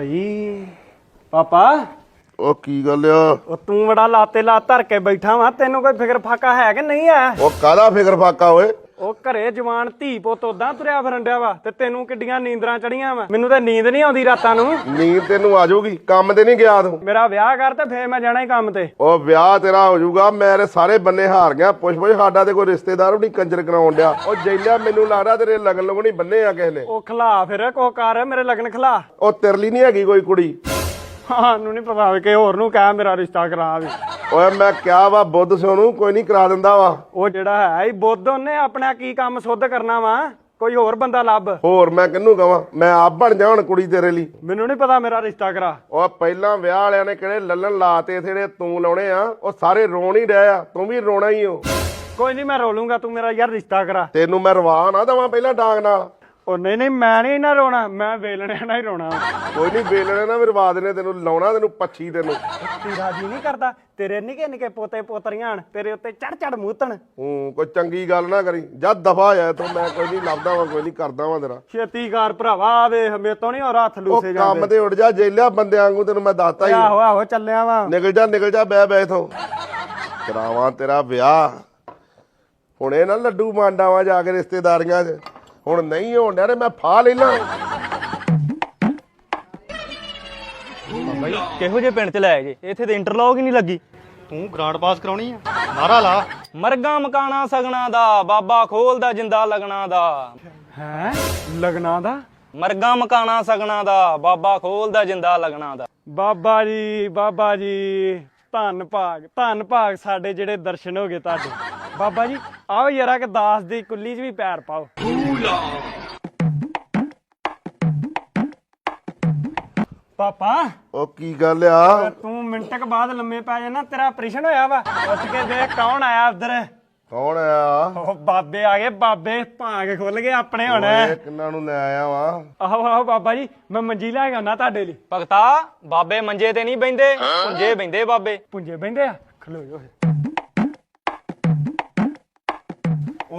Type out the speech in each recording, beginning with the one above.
ਬਈ। ਪਾਪਾ ਉਹ ਕੀ ਗੱਲ ਆ? ਉਹ ਤੂੰ ਬੜਾ ਲਾਤੇ ਲਾ ਧਰ ਕੇ ਬੈਠਾ ਵਾ ਤੈਨੂੰ ਕੋਈ ਫਿਕਰ ਫਾਕਾ ਹੈ ਕਿ ਨਹੀਂ ਹੈ? ਉਹ ਕਾਹਦਾ ਫਿਕਰ ਫਾਕਾ ਓਏ? ਉਹ ਘਰੇ ਜਵਾਨ ਧੀ ਪੁੱਤ ਉਦਾਂ ਤੁਰਿਆ ਫਿਰਨ ਡਿਆ ਵਾ ਤੇ ਤੈਨੂੰ ਕਿੱਡੀਆਂ ਨੀਂਦਰਾਂ ਚੜੀਆਂ ਵਾ? ਮੈਨੂੰ ਤਾਂ ਨੀਂਦ ਨਹੀਂ ਆਉਂਦੀ ਰਾਤਾਂ ਨੂੰ। ਨੀਂਦ ਤੈਨੂੰ ਆ ਜਾਊਗੀ ਕੰਮ ਤੇ ਨਹੀਂ ਗਿਆ ਤੂੰ। ਮੇਰਾ ਵਿਆਹ ਕਰ ਤੇ ਫੇਰ ਮੈਂ ਜਾਣਾ ਹੀ ਕੰਮ ਤੇ। ਉਹ ਵਿਆਹ ਤੇਰਾ ਹੋ ਜਾਊਗਾ ਮੇਰੇ ਸਾਰੇ ਬੰਨੇ ਹਾਰ ਗਿਆ। ਪੁੱਛ ਪੁੱਛ ਸਾਡਾ ਤੇ ਕੋਈ ਰਿਸ਼ਤੇਦਾਰ ਵੀ ਨਹੀਂ ਕੰਜਰ ਕਰਾਉਣ ਡਿਆ। ਉਹ ਜੈਲਿਆ ਮੈਨੂੰ ਲੱਗਦਾ ਤੇਰੇ ਲਗਨ ਲਗਣੀ ਬੰਨੇ ਆ ਕਿਸੇ ਨੇ। ਉਹ ਖਲਾ ਫਿਰ ਕੋ ਕਰ ਮੇਰੇ ਲਗਨ ਖਲਾ। ਉਹ ਤਿਰਲੀ ਨਹੀਂ ਹੈਗੀ ਕੋਈ ਕੁੜੀ। ਸਾਨੂੰ ਨਹੀਂ ਪਤਾ ਕਿ ਹੋਰ ਨੂੰ ਕਹਿ ਮੇਰਾ ਰਿਸ਼ਤਾ ਕਰਾ ਵੀ। ਓਏ ਮੈਂ ਕਿਹਾ ਵਾ ਬੁੱਧ ਸਿਓ ਨੂੰ ਕੋਈ ਨਹੀਂ ਕਰਾ ਦਿੰਦਾ ਵਾ। ਉਹ ਜਿਹੜਾ ਹੈ ਹੀ ਬੁੱਧ ਉਹਨੇ ਆਪਣਾ ਕੀ ਕੰਮ ਸੁੱਧ ਕਰਨਾ ਵਾ? ਕੋਈ ਹੋਰ ਬੰਦਾ ਲੱਭ। ਹੋਰ ਮੈਂ ਕਿਹਨੂੰ ਕਵਾਂ ਮੈਂ ਆਪ ਬਣ ਜਾ ਹੁਣ ਕੁੜੀ ਤੇਰੇ ਲਈ। ਮੈਨੂੰ ਨਹੀਂ ਪਤਾ ਮੇਰਾ ਰਿਸ਼ਤਾ ਕਰਾ। ਉਹ ਪਹਿਲਾਂ ਵਿਆਹ ਵਾਲਿਆਂ ਨੇ ਕਿਹੜੇ ਲੱਲਣ ਲਾਤੇ ਜਿਹੜੇ ਤੂੰ ਲਾਉਣੇ ਆ ਉਹ ਸਾਰੇ ਰੋਣ ਹੀ ਡਿਆ ਆ। ਤੂੰ ਵੀ ਰੋਣਾ ਹੀ ਹੋ ਕੋਈ ਨਹੀਂ ਮੈਂ ਰੋਲੂੰਗਾ ਤੂੰ ਮੇਰਾ ਯਾਰ ਰਿਸ਼ਤਾ ਕਰਾ। ਤੈਨੂੰ ਮੈਂ ਰਵਾ ਨਾ ਦਵਾਂ ਪਹਿਲਾਂ ਡਾਂਗ ਨਾਲ। ਉਹ ਨਹੀਂ ਨਹੀਂ ਮੈਂ ਨਹੀਂ ਨਾ ਰੋਣਾ ਮੈਂ ਵੇਲਣਿਆਂ ਨਾਲ ਹੀ ਰੋਣਾ ਵਾ। ਕੋਈ ਨਹੀਂ ਬੇਲਣੇ ਨਾ ਵੀ ਰਵਾ ਦੇਣੇ ਤੈਨੂੰ ਲਾਉਣਾ ਤੈਨੂੰ ਪੱਛੀ ਤੈਨੂੰ। ਤੇਰਾ ਜੀ ਨਹੀਂ ਕਰਦਾ ਤੇਰੇ ਨਿੱਕੇ ਨਿੱਕੇ ਪੋਤੇ ਪੋਤਰੀਆਂ ਹਨ ਤੇਰੇ ਉੱਤੇ ਚੜ ਚੜ ਮੂਤਣ। ਹੂੰ ਕੋਈ ਚੰਗੀ ਗੱਲ ਨਾ ਕਰੀ ਜਦ ਦਫਾ ਆ ਜਾ ਤੂੰ ਮੈਂ ਕੋਈ ਨਹੀਂ ਲੱਭਦਾ ਵਾਂ ਕੋਈ ਨਹੀਂ ਕਰਦਾ ਵਾਂ ਤੇਰਾ। ਛੇਤੀ ਕਰ ਭਰਾਵਾ ਵੇਖ ਮੇ ਤੋਂ ਨਹੀਂ ਹੋਰ ਹੱਥ ਉਹ ਲੂਸੇ ਕੰਮ ਜਾਂਦੇ ਤੇ ਉੱਡ ਜਾ ਜੇਲਿਆ ਬੰਦਿਆਂ ਵਾਂਗੂ ਤੈਨੂੰ ਮੈਂ ਦੱਸਤਾ ਹੀ। ਆਹੋ ਆਹੋ ਚੱਲਿਆ ਵਾ। ਨਿਕਲ ਜਾ ਨਿਕਲ ਜਾ ਬੈ ਬੈ ਇਥੋਂ। ਕਰਾਵਾਂ ਤੇਰਾ ਵਿਆਹ। ਹੁਣ ਇਹ ਨਾ ਲੱਡੂ ਮਾਂਡਾਵਾਂ ਜਾ ਕੇ ਰਿਸ਼ਤੇਦਾਰੀਆਂ 'ਚ। ਹੁਣ ਨਹੀਂ ਹੋਣ ਡਿਆ ਤੇ ਮੈਂ ਫਾ ਲੈ ਲਾਂ। ਬਾਈ ਕਿਹੋ ਜਿਹੇ ਪਿੰਡ ਚ ਲੈ ਜੇ? ਇੱਥੇ ਤੇ ਇੰਟਰਲੌਕ ਹੀ ਨਹੀਂ ਲੱਗੀ। ਤੂੰ ਗ੍ਰਾਂਡ ਪਾਸ ਕਰਾਉਣੀ ਆ? ਨਾਰਾ ਲਾ। ਮਰਗਾ ਮਕਾਣਾ ਸਗਣਾ ਦਾ ਬਾਬਾ ਖੋਲਦਾ ਜਿੰਦਾ ਲਗਣਾ ਦਾ। ਹੈ? ਲਗਨਾ ਦਾ? ਮਰਗਾ ਮਕਾਣਾ ਸਗਣਾ ਦਾ ਬਾਬਾ ਖੋਲਦਾ ਜਿੰਦਾ ਲਗਣਾ ਦਾ। ਬਾਬਾ ਜੀ ਬਾਬਾ ਜੀ ਧੰਨ ਭਾਗ ਧੰਨ ਭਾਗ ਸਾਡੇ ਜਿਹੜੇ ਦਰਸ਼ਨ ਹੋ ਗਏ ਤੁਹਾਡੇ। ਬਾਬਾ ਜੀ ਆਓ ਯਾਰਾ ਕਿ ਦਾਸ ਦੀ ਕੁੱਲੀ 'ਚ ਵੀ ਪੈਰ ਪਾਓ। ਪਾਪਾ ਉਹ ਕੀ ਗੱਲ ਆ? ਤੂੰ ਮਿੰਟ ਕ ਬਾਅਦ ਲੰਮੇ ਪੈ ਜਾਣਾ ਤੇਰਾ ਆਪਰੇਸ਼ਨ ਹੋਇਆ ਵਾ। ਉੱਠ ਕੇ ਦੇਖ ਕੌਣ ਆਇਆ ਉਧਰ। ਕੌਣ ਆ ਉਹ ਬਾਬੇ ਆ ਗਏ ਬਾਬੇ ਭਾਂਗ ਖੁੱਲ ਗਏ ਆਪਣੇ ਹੁਣ। ਓਏ ਕਿੰਨਾਂ ਨੂੰ ਲੈ ਆਇਆ ਵਾ? ਆਹੋ ਆਹੋ ਬਾਬਾ ਜੀ ਮੈਂ ਮੰਜੀ ਲੈ ਕੇ ਆਉਣਾ ਤੁਹਾਡੇ ਲਈ। ਭਗਤਾ ਬਾਬੇ ਮੰਜੇ ਤੇ ਨਹੀਂ ਬੈੰਦੇ ਪੁੰਜੇ ਬੈੰਦੇ ਬਾਬੇ। ਪੁੰਜੇ ਬਹਿੰਦੇ ਆ? ਖਲੋ ਜੋ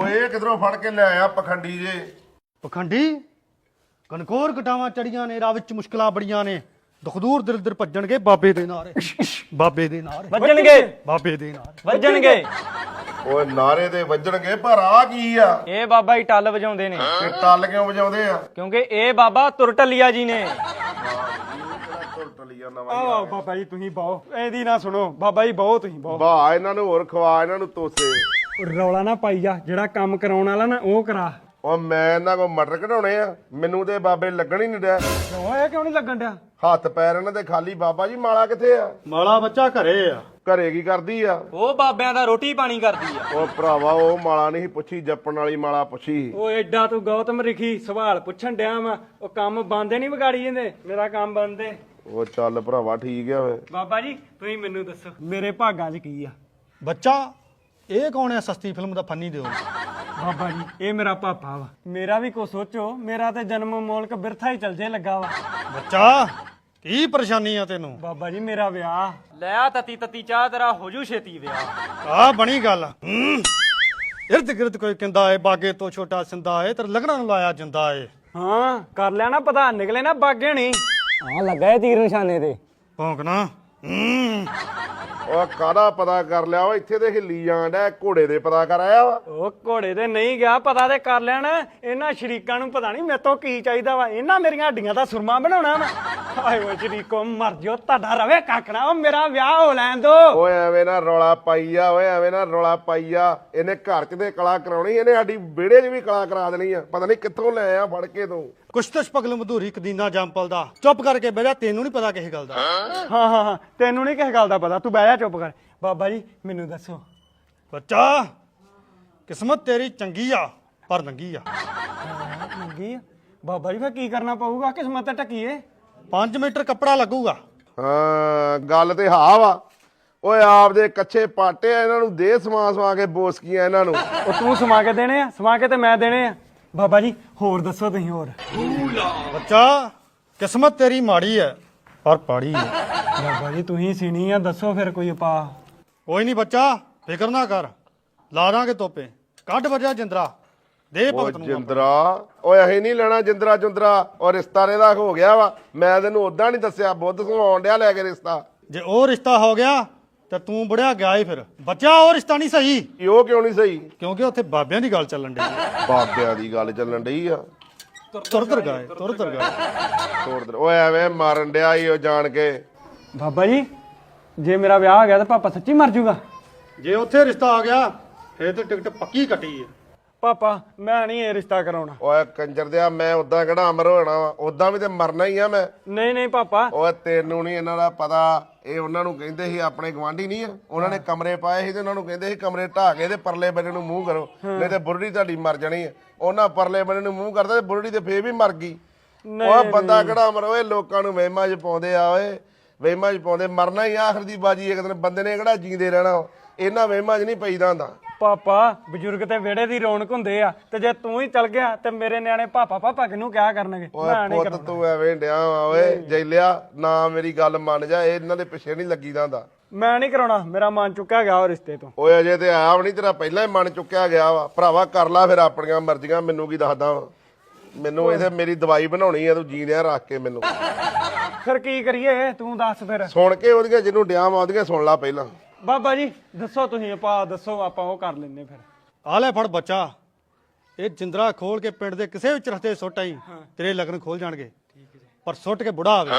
ਓਏ ਕਿਧਰੋਂ ਫੜ ਕੇ ਲੈ ਆਇਆ ਪਖੰਡੀ ਜੇ? ਪਖੰਡੀ? ਕਨਕੋਰ ਘਟਾਵਾਂ ਚੜੀਆਂ ਨੇ ਰਾਹ ਵਿੱਚ ਮੁਸ਼ਕਲਾਂ ਬੜੀਆਂ ਨੇ। ਦੁਖਦੂਰ ਦਿਲ ਦਿਲ ਭੱਜਣਗੇ ਬਾਬੇ ਦੇ ਨਾਰੇ। ਬਾਬੇ ਦੇ ਨਾਰੇ। ਵੱਜਣਗੇ। ਬਾਬੇ ਦੇ ਨਾਰੇ। ਵੱਜਣਗੇ। ਓਏ ਨਾਰੇ ਦੇ ਵੱਜਣਗੇ ਪਰ ਆ ਕੀ ਆ? ਇਹ ਬਾਬਾ ਹੀ ਟੱਲ ਵਜਾਉਂਦੇ ਨੇ। ਤੇ ਟੱਲ ਕਿਉਂ ਵਜਾਉਂਦੇ ਆ? ਕਿਉਂਕਿ ਇਹ ਬਾਬਾ ਤੁਰਟਲੀਆ ਜੀ ਨੇ। ਟਲੀਆ ਨਵਾਂ ਆਹ ਬਾਬਾ ਜੀ ਤੁਸੀਂ ਬਹੁ ਇਹਦੀ ਨਾ ਸੁਣੋ। ਬਾਬਾ ਜੀ ਬਹੁ ਤੁਸੀਂ ਬਹੁ ਬਾ ਇਹਨਾਂ ਨੂੰ ਹੋਰ ਖਵਾ ਇਹਨਾਂ ਨੂੰ ਤੋਸੇ। ਰੌਲਾ ਨਾ ਪਾਈ ਜਾ ਜਿਹੜਾ ਕੰਮ ਕਰਾਉਣ ਵਾਲਾ ਨਾ ਉਹ ਕਰਾ। ਓ ਮੈਂ ਇਹਨਾਂ ਕੋ ਮਟਰ ਕਢਾਉਣੇ ਆ ਮੈਨੂੰ ਤੇ ਬਾਬੇ ਲੱਗਣ ਹੀ ਨਹੀਂ ਡਿਆ। ਕਿਉਂ? ਇਹ ਕਿਉਂ ਨਹੀਂ ਲੱਗਣ ਡਿਆ? ਹੱਥ ਪੈਰ ਇਹਨਾਂ ਦੇ ਖਾਲੀ ਬਾਬਾ ਜੀ ਮਾਲਾ ਕਿੱਥੇ ਆ? ਮਾਲਾ ਬੱਚਾ ਘਰੇ ਆ। ਘਰੇ ਕੀ ਕਰਦੀ ਆ? ਉਹ ਬਾਬਿਆਂ ਦਾ ਰੋਟੀ ਪਾਣੀ ਕਰਦੀ ਆ। ਉਹ ਭਰਾਵਾ ਉਹ ਮਾਲਾ ਨਹੀਂ ਸੀ ਪੁੱਛੀ ਜੱਪਣ ਵਾਲੀ ਮਾਲਾ ਪੁੱਛੀ। ਉਹ ਐਡਾ ਤੂੰ ਗੌਤਮ ਰਿਖੀ ਸਵਾਲ ਪੁੱਛਣ ਡਿਆ ਵਾ। ਉਹ ਕੰਮ ਬੰਦੇ ਨਹੀਂ ਵਿਗਾੜੀ ਜਾਂਦੇ ਮੇਰਾ ਕੰਮ ਬੰਦੇ ਉਹ ਚੱਲ ਭਰਾਵਾ ਠੀਕ ਆ ਵੇ ਬਾਬਾ ਜੀ ਤੁਸੀਂ ਮੈਨੂੰ ਦੱਸੋ ਮੇਰੇ ਭਾਗਾਂ 'ਚ ਕੀ ਆ? ਬੱਚਾ ਇਹ ਕੌਣ ਹੈ ਸਸਤੀ ਫਿਲਮ ਦਾ ਫੰਨੀ ਦਿਓ? ਬਾਬਾ ਜੀ ਇਹ ਮੇਰਾ ਪਾਪਾ ਵਾ। ਮੇਰਾ ਵੀ ਕੋ ਸੋਚੋ ਮੇਰਾ ਤੇ ਜਨਮ ਮੋਲਕ ਬਿਰਥਾ ਹੀ ਚਲ ਜੇ ਲੱਗਾ ਵਾ। ਬੱਚਾ ਕੀ ਪਰੇਸ਼ਾਨੀ ਆ ਤੈਨੂੰ? ਬਾਬਾ ਜੀ ਮੇਰਾ ਵਿਆਹ। ਲੈ ਆ ਤਤੀ ਤਤੀ ਚਾਹ ਤੇਰਾ ਹੋ ਜੂ ਛੇਤੀ ਵਿਆਹ। ਆ ਬਣੀ ਗੱਲ। ਹੂੰ। ਇਰਦ ਗਿਰਦ ਕੋਈ ਕਹਿੰਦਾ ਏ ਬਾਗੇ ਤੋਂ ਛੋਟਾ ਸਿੰਦਾ ਏ ਤੇ ਲਗਣਾ ਨੂੰ ਲਾਇਆ ਜਿੰਦਾ ਏ। ਹਾਂ ਕਰ ਲਿਆ ਨਾ ਪਤਾ ਨਿਕਲੇ ਨਾ ਬਾਗੇ ਨਹੀਂ। ਹਾਂ ਲੱਗਾ ਇਹ ਤੀਰ ਨਿਸ਼ਾਨੇ ਤੇ। ਭੌਂਕਣਾ। ਹੂੰ। ਉਹ ਕਾਹਦਾ ਪਤਾ ਕਰ ਲਿਆ ਉਹ ਇੱਥੇ ਤੇ ਹਿੱਲੀ ਡਿਆ ਘੋੜੇ ਦੇ ਪਤਾ ਕਰ ਆਇਆ ਵਾ। ਉਹ ਘੋੜੇ ਤੇ ਨਹੀਂ ਗਿਆ ਪਤਾ ਤੇ ਕਰ ਲੈਣਾ। ਇਹਨਾਂ ਸ਼ਰੀਕਾਂ ਨੂੰ ਪਤਾ ਨਹੀਂ ਮੇਤੋਂ ਕੀ ਚਾਹੀਦਾ ਵਾ। ਇਹਨਾਂ ਮੇਰੀਆਂ ਹੱਡੀਆਂ ਦਾ ਸੁਰਮਾ ਬਣਾਉਣਾ ਵਾ। ਹਾਏ ਓ ਸ਼ਰੀਕੋ ਮਰ ਜਿਓ ਤੁਹਾਡਾ ਰਵੇ ਕਾਕਣਾ। ਉਹ ਮੇਰਾ ਵਿਆਹ ਹੋ ਲੈਣ ਦੋ। ਓਏ ਐਵੇਂ ਨਾ ਰੌਲਾ ਪਾਈ ਆ ਓਏ ਐਵੇਂ ਨਾ ਰੌਲਾ ਪਾਈ ਆ ਇਹਨੇ ਘਰ 'ਚ ਤੇ ਕਲਾ ਕਰਾਉਣੀ ਇਹਨੇ ਸਾਡੀ ਵਿਹੜੇ 'ਚ ਵੀ ਕਲਾ ਕਰਾ ਦੇਣੀ ਆ। ਪਤਾ ਨਹੀਂ ਕਿੱਥੋਂ ਲੈ ਆ ਫੜ ਕੇ ਤੂੰ। ਕੁਸ਼ਤਸ਼ ਪਗਲ ਮਧੂਰੀ ਕਦੀਨਾ ਜੰਪਲ ਦਾ। ਚੁੱਪ ਕਰਕੇ ਬਹਿ ਜਾ ਤੈਨੂੰ ਨਹੀਂ ਪਤਾ ਕਿਸੇ ਗੱਲ ਦਾ। ਹਾਂ। ਹਾਂ ਹਾਂ ਤੈਨੂੰ ਨਹੀਂ ਕਿਸੇ ਗੱਲ ਦਾ ਪਤਾ ਤੂੰ ਬਹਿ ਜਾ ਚੁੱਪ ਕਰ। ਬਾਬਾ ਜੀ ਮੈਨੂੰ ਦੱਸੋ। ਬੱਚਾ ਕਿਸਮਤ ਤੇਰੀ ਚੰਗੀ ਆ ਪਰ ਨੰਗੀ ਆ। ਮੰਗੀ ਬਾਬਾ ਜੀ ਫੇ ਕੀ ਕਰਨਾ ਪਊਗਾ? ਕਿਸਮਤ ਤੇ ਟਕੀਏ 5 ਮੀਟਰ ਕੱਪੜਾ ਲੱਗੂਗਾ। ਹਾਂ ਗੱਲ ਤੇ ਹਾਂ ਵਾ। ਓਏ ਆਪਦੇ ਕੱਚੇ ਪਾਟੇ ਆ ਇਹਨਾਂ ਨੂੰ ਦੇ ਸਮਾ ਸਮਾ ਕੇ ਬੋਸਕੀਆਂ ਇਹਨਾਂ ਨੂੰ। ਉਹ ਤੂੰ ਸਮਾ ਕੇ ਦੇਣੇ ਆ? ਸਮਾ ਕੇ ਤੇ ਮੈਂ ਦੇਣੇ ਆ? ਬਾਬਾ ਜੀ ਹੋਰ ਦੱਸੋ ਤੁਸੀਂ ਹੋਰ? ਬੱਚਾ ਕਿਸਮਤ ਤੇਰੀ ਮਾੜੀ ਹੈ ਪਰ ਪਾੜੀ ਹੈ ਬਾਬਾ ਜੀ ਤੁਸੀਂ ਸੀਣੀ ਆ ਦੱਸੋ ਫਿਰ ਕੋਈ ਉਪਾਅ। ਕੋਈ ਨਹੀਂ ਬੱਚਾ ਫਿਕਰ ਨਾ ਕਰ। ਲਾ ਦਾਂਗੇ ਤੋਪੇ। ਕੱਢ ਵਜਾ ਜਿੰਦਰਾ। ਦੇ ਭਗਤ ਨੂੰ ਜਿੰਦਰਾ ਓਏ ਅਸੀਂ ਨਹੀਂ ਲੈਣਾ ਜਿੰਦਰਾ ਜੁੰਦਰਾ। ਉਹ ਰਿਸ਼ਤਾ ਇਹਦਾ ਹੋ ਗਿਆ ਵਾ। ਮੈਂ ਤੈਨੂੰ ਉਦਾਂ ਨਹੀਂ ਦੱਸਿਆ ਬੁੱਧ ਸੁਣਾਉਣ ਡਿਆ ਲੈ ਕੇ ਰਿਸ਼ਤਾ। ਜੇ ਉਹ ਰਿਸ਼ਤਾ ਹੋ ਗਿਆ ਤੇ ਤੂੰ ਬੜਿਆ ਗਿਆ ਈ ਫਿਰ। ਬੱਚਾ ਉਹ ਰਿਸ਼ਤਾ ਨਹੀਂ ਸਹੀ। ਕਿ ਉਹ ਕਿਉਂ ਨਹੀਂ ਸਹੀ? ਕਿਉਂਕਿ ਉੱਥੇ ਬਾਬਿਆਂ ਦੀ ਗੱਲ ਚੱਲਣ ਡਈ ਬਾਬਿਆਂ ਦੀ ਗੱਲ ਚੱਲਣ ਡਈ ਆ। ਤੁਰ ਤੁਰ ਗਏ ਤੁਰ ਤੁਰ ਗਏ। ਤੋੜ ਦੇ ਓਏ ਐਵੇਂ ਮਾਰਨ ਡਿਆ ਈ ਉਹ ਜਾਣ ਕੇ। ਬਾਬਾ ਜੀ ਜੇ ਮੇਰਾ ਵਿਆਹ ਹੋ ਗਿਆ ਤਾਂ ਪਾਪਾ ਸੱਚੀ ਮਰ ਜਾਊਗਾ ਜੇ ਉੱਥੇ ਰਿਸ਼ਤਾ ਆ ਗਿਆ ਫੇਰ ਤੇ ਟਿਕਟ ਪੱਕੀ ਕੱਟੀ ਹੈ ਪਾਪਾ ਮੈਂ ਨਹੀਂ ਇਹ ਰਿਸ਼ਤਾ ਕਰਾਉਣਾ। ਓਏ ਕੰਜਰ ਦਿਆ ਮੈਂ ਉਦਾਂ ਕਿਹੜਾ ਅਮਰ ਹੋਣਾ ਵਾ? ਉਦਾਂ ਵੀ ਤੇ ਮਰਨਾ ਹੀ ਆ ਮੈਂ। ਨਹੀਂ ਨਹੀਂ ਪਾਪਾ। ਓਏ ਤੈਨੂੰ ਨਹੀਂ ਇਹਨਾਂ ਦਾ ਪਤਾ। ਇਹ ਉਹਨਾਂ ਨੂੰ ਕਹਿੰਦੇ ਸੀ ਆਪਣੇ ਗਵਾਂਢੀ ਨਹੀਂ ਆ। ਉਹਨਾਂ ਨੇ ਕਮਰੇ ਪਾਏ ਸੀ ਤੇ ਉਹਨਾਂ ਨੂੰ ਕਹਿੰਦੇ ਸੀ ਕਮਰੇ ਢਾਹ ਕੇ ਤੇ ਪਰਲੇ ਬੰਨੇ ਨੂੰ ਮੂੰਹ ਕਰੋ ਨਹੀਂ ਤੇ ਬੁਰੜੀ ਤੁਹਾਡੀ ਮਰ ਜਾਣੀ ਆ। ਉਹਨਾਂ ਪਰਲੇ ਬੰਨੇ ਨੂੰ ਮੂੰਹ ਕਰਦਾ ਤੇ ਬੁਰੜੀ ਤੇ ਫੇਰ ਵੀ ਮਰ ਗਈ। ਓਏ ਬੰਦਾ ਕਿਹੜਾ ਅਮਰ ਓਏ ਲੋਕਾਂ ਨੂੰ ਵਹਿਮਾਂ 'ਚ ਪਾਉਂਦੇ ਆ ਓਏ। ਵਹਿਮਾਂ 'ਚ ਪਾਉਂਦੇ ਮਰਨਾ ਹੀ ਆਖਰ ਦੀ ਬਾਜੀ ਇੱਕ ਦਿਨ ਬੰਦੇ ਨੇ ਕਿਹੜਾ ਜੀਂਦੇ ਰਹਿਣਾ ਇਹਨਾਂ ਵਹਿਮਾਂ 'ਚ ਨਹੀਂ ਪਈਦਾ ਹੁੰਦਾ। ਪਾਪਾ ਬਜ਼ੁਰਗ ਤੇ ਵਿਹੜੇ ਦੀ ਰੌਣਕ ਹੁੰਦੇ ਆ। ਤੇ ਜੇ ਤੂੰ ਹੀ ਚਲ ਗਿਆ ਤੇ ਮੇਰੇ ਨਿਆਣੇ ਪਾਪਾ ਪਾਪਾ ਕਿਹਨੂੰ ਕਿਹਾ ਕਰਨਗੇ? ਓਏ ਮੈਂ ਨਹੀਂ ਪੁੱਤ ਤੂੰ ਐਵੇਂ ਡਿਆ ਵਾ ਓਏ ਜੈਲਿਆ ਨਾ ਮੇਰੀ ਗੱਲ ਮੰਨ ਜਾ ਇਹ ਇਹਨਾਂ ਦੇ ਪਿੱਛੇ ਨਹੀਂ ਲੱਗੀਦਾ ਹੁੰਦਾ ਮੈਂ ਨਹੀਂ ਕਰਾਉਣਾ ਮੇਰਾ ਮਨ ਚੁੱਕਿਆ ਗਿਆ ਉਹ ਰਿਸ਼ਤੇ ਤੋਂ। ਓਏ ਅਜੇ ਤੇ ਆਇਆ ਵੀ ਨਹੀਂ ਤੇਰਾ ਪਹਿਲਾਂ ਹੀ ਮਨ ਚੁੱਕਿਆ ਗਿਆ ਵਾ। ਭਰਾਵਾ ਕਰ ਲੈ ਫਿਰ ਆਪਣੀਆਂ ਮਰਜ਼ੀਆਂ ਮੈਨੂੰ ਕੀ ਦੱਸਦਾ ਵਾ। ਮੈਨੂੰ ਇਹਦੇ ਮੇਰੀ ਦਵਾਈ ਬਣਾਉਣੀ ਆ ਤੂੰ ਜੀਂਦਿਆਂ ਰੱਖ ਕੇ ਮੈਨੂੰ। ਫਿਰ ਕੀ ਕਰੀਏ ਤੂੰ ਦੱਸ ਫਿਰ। ਸੁਣ ਕੇ ਉਹਦੀਆਂ ਜਿਹਨੂੰ ਡਿਆ ਵਾ ਉਹਦੀਆਂ ਸੁਣ ਲੈ ਪਹਿਲਾਂ। ਬਾਬਾ ਜੀ ਦੱਸੋ ਤੁਸੀਂ ਆਪਾਂ ਦੱਸੋ ਆਪਾਂ ਉਹ ਕਰ ਲੈਨੇ ਫਿਰ। ਆ ਲੈ ਫੜ ਬੱਚਾ। ਇਹ ਜਿੰਦਰਾ ਖੋਲ ਕੇ ਪਿੰਡ ਦੇ ਕਿਸੇ ਵੀ ਚਰਖਤੇ ਸੁੱਟ ਆਈ ਤੇਰੇ ਲਗਨ ਖੋਲ ਜਾਣਗੇ। ਪਰ ਸੁੱਟ ਕੇ ਬੁੜਾ ਆਵੇ